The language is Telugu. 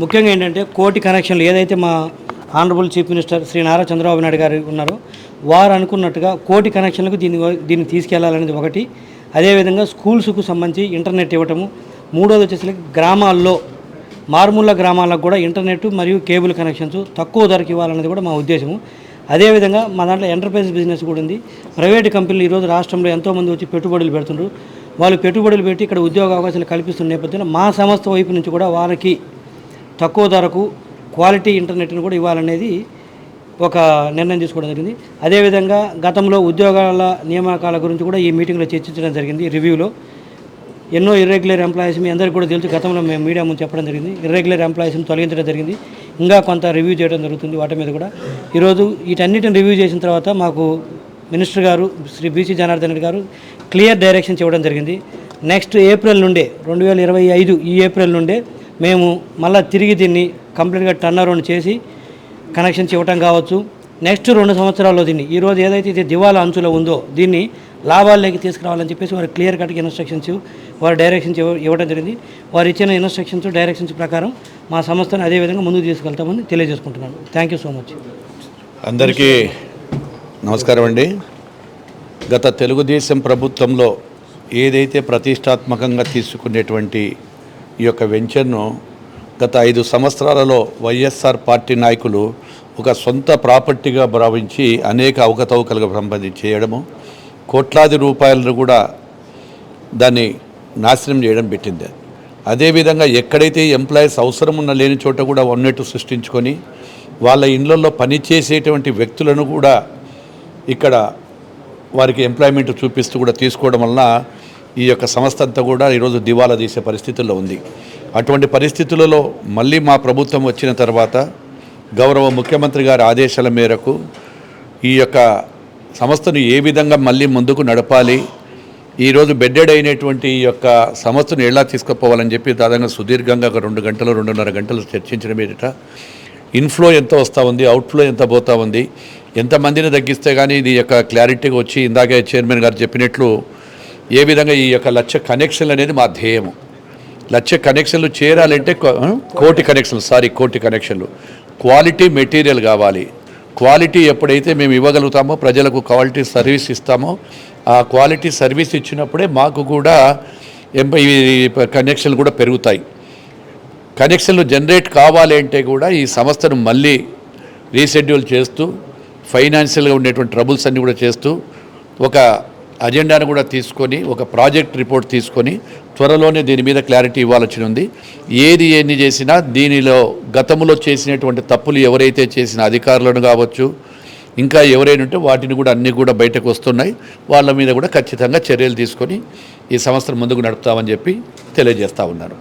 ముఖ్యంగా ఏంటంటే కోటి కనెక్షన్లు ఏదైతే మా honourable chief minister Shri Nara Chandrababu Naidu garu ఉన్నారో వారు అనుకున్నట్టుగా కోటి కనెక్షన్లకు దీన్ని దీన్ని తీసుకెళ్ళాలనేది ఒకటి. అదేవిధంగా స్కూల్స్కు సంబంధించి ఇంటర్నెట్ ఇవ్వటము. మూడోది వచ్చేసరికి గ్రామాల్లో మారుమూల గ్రామాలకు కూడా ఇంటర్నెట్ మరియు కేబుల్ కనెక్షన్స్ తక్కువ ధరకు ఇవ్వాలనేది కూడా మా ఉద్దేశము. అదేవిధంగా మా దాంట్లో ఎంటర్ప్రైజ్ బిజినెస్ కూడా ఉంది. ప్రైవేట్ కంపెనీలు ఈరోజు రాష్ట్రంలో ఎంతోమంది వచ్చి పెట్టుబడులు పెడుతుండ్రు. వాళ్ళు పెట్టుబడులు పెట్టి ఇక్కడ ఉద్యోగ అవకాశాలు కల్పిస్తున్న నేపథ్యంలో మా సంస్థ వైపు నుంచి కూడా వారికి తక్కువ ధరకు క్వాలిటీ ఇంటర్నెట్ను కూడా ఇవ్వాలనేది ఒక నిర్ణయం తీసుకోవడం జరిగింది. అదేవిధంగా గతంలో ఉద్యోగాల నియామకాల గురించి కూడా ఈ మీటింగ్లో చర్చించడం జరిగింది రివ్యూలో. ఎన్నో ఇర్రెగ్యులర్ ఎంప్లాయీస్ మీ అందరికీ కూడా తెలుసు గతంలో మేము మీడియా ముందు చెప్పడం జరిగింది. ఇర్రెగ్యులర్ ఎంప్లాయీస్ని తొలగించడం జరిగింది. ఇంకా కొంత రివ్యూ చేయడం జరుగుతుంది వాటి మీద కూడా. ఈరోజు వీటన్నిటిని రివ్యూ చేసిన తర్వాత మాకు మినిస్టర్ గారు శ్రీ బీసీ జనార్దన్ రెడ్డి గారు క్లియర్ డైరెక్షన్స్ ఇవ్వడం జరిగింది. నెక్స్ట్ ఏప్రిల్ నుండే రెండు వేల ఇరవై ఐదు ఈ ఏప్రిల్ నుండే మేము మళ్ళీ తిరిగి దీన్ని కంప్లీట్గా టర్న్ అరౌండ్ చేసి కనెక్షన్స్ ఇవ్వటం కావచ్చు. నెక్స్ట్ రెండు సంవత్సరాల్లో దీన్ని ఈరోజు ఏదైతే ఇది దివాలా అంచులో ఉందో దీన్ని లాభాల్లోకి తీసుకురావాలని చెప్పేసి వారు క్లియర్ కట్గా ఇన్స్ట్రక్షన్స్ వారు డైరెక్షన్స్ ఇవ్వడం జరిగింది. వారు ఇచ్చిన ఇన్స్ట్రక్షన్స్ డైరెక్షన్స్ ప్రకారం మా సంస్థను అదేవిధంగా ముందుకు తీసుకెళ్తామని తెలియజేసుకుంటున్నాను. థ్యాంక్ యూ సో మచ్ అందరికీ నమస్కారం అండి. గత తెలుగుదేశం ప్రభుత్వంలో ఏదైతే ప్రతిష్టాత్మకంగా తీసుకునేటువంటి ఈ యొక్క వెంచర్ను గత ఐదు సంవత్సరాలలో వైఎస్ఆర్ పార్టీ నాయకులు ఒక సొంత ప్రాపర్టీగా భావించి అనేక అవకతవకలుగా సంబంధించి చేయడము కోట్లాది రూపాయలను కూడా దాన్ని నాశనం చేయడం పెట్టింది. అదేవిధంగా ఎక్కడైతే ఎంప్లాయీస్ అవసరం ఉన్న లేని చోట కూడా ఉన్నట్టు సృష్టించుకొని వాళ్ళ ఇండ్లలో పనిచేసేటువంటి వ్యక్తులను కూడా ఇక్కడ వారికి ఎంప్లాయ్మెంట్ చూపిస్తూ కూడా తీసుకోవడం వలన ఈ యొక్క సంస్థ అంతా కూడా ఈరోజు దివాలా తీసే పరిస్థితుల్లో ఉంది. అటువంటి పరిస్థితులలో మళ్ళీ మా ప్రభుత్వం వచ్చిన తర్వాత గౌరవ ముఖ్యమంత్రి గారి ఆదేశాల మేరకు ఈ యొక్క సంస్థను ఏ విధంగా మళ్ళీ ముందుకు నడపాలి ఈరోజు బెడ్డెడ్ అయినటువంటి ఈ యొక్క సంస్థను ఎలా తీసుకుపోవాలని చెప్పి దాదాపు సుదీర్ఘంగా ఒక రెండు గంటలు రెండున్నర గంటలు చర్చించడం మీదట ఇన్ఫ్లో ఎంత వస్తూ ఉంది అవుట్ఫ్లో ఎంత పోతూ ఉంది ఎంతమందిని తగ్గిస్తే కానీ ఇది యొక్క క్లారిటీగా వచ్చి ఇందాకే చైర్మన్ గారు చెప్పినట్లు ఏ విధంగా ఈ యొక్క లక్ష కనెక్షన్లు అనేది మా ధ్యేయము. లక్ష కనెక్షన్లు చేరాలంటే కోటి కనెక్షన్లు సారీ కోటి కనెక్షన్లు క్వాలిటీ మెటీరియల్ కావాలి. క్వాలిటీ ఎప్పుడైతే మేము ఇవ్వగలుగుతామో ప్రజలకు క్వాలిటీ సర్వీస్ ఇస్తామో ఆ క్వాలిటీ సర్వీస్ ఇచ్చినప్పుడే మాకు కూడా ఎంపై కనెక్షన్లు కూడా పెరుగుతాయి. కనెక్షన్లు జనరేట్ కావాలి అంటే కూడా ఈ సంస్థను మళ్ళీ రీషెడ్యూల్ చేస్తూ ఫైనాన్షియల్గా ఉండేటువంటి ట్రబుల్స్ అన్నీ కూడా చేస్తూ ఒక అజెండాను కూడా తీసుకొని ఒక ప్రాజెక్ట్ రిపోర్ట్ తీసుకొని త్వరలోనే దీని మీద క్లారిటీ ఇవ్వాల్సి ఉంది. ఏది ఎన్ని చేసినా దీనిలో గతంలో చేసినటువంటి తప్పులు ఎవరైతే చేసిన అధికారులను కావచ్చు ఇంకా ఎవరైనా ఉంటే వాటిని కూడా అన్నీ కూడా బయటకు వస్తున్నాయి. వాళ్ళ మీద కూడా ఖచ్చితంగా చర్యలు తీసుకొని ఈ సంస్థను ముందుకు నడుపుతామని చెప్పి తెలియజేస్తా ఉన్నారు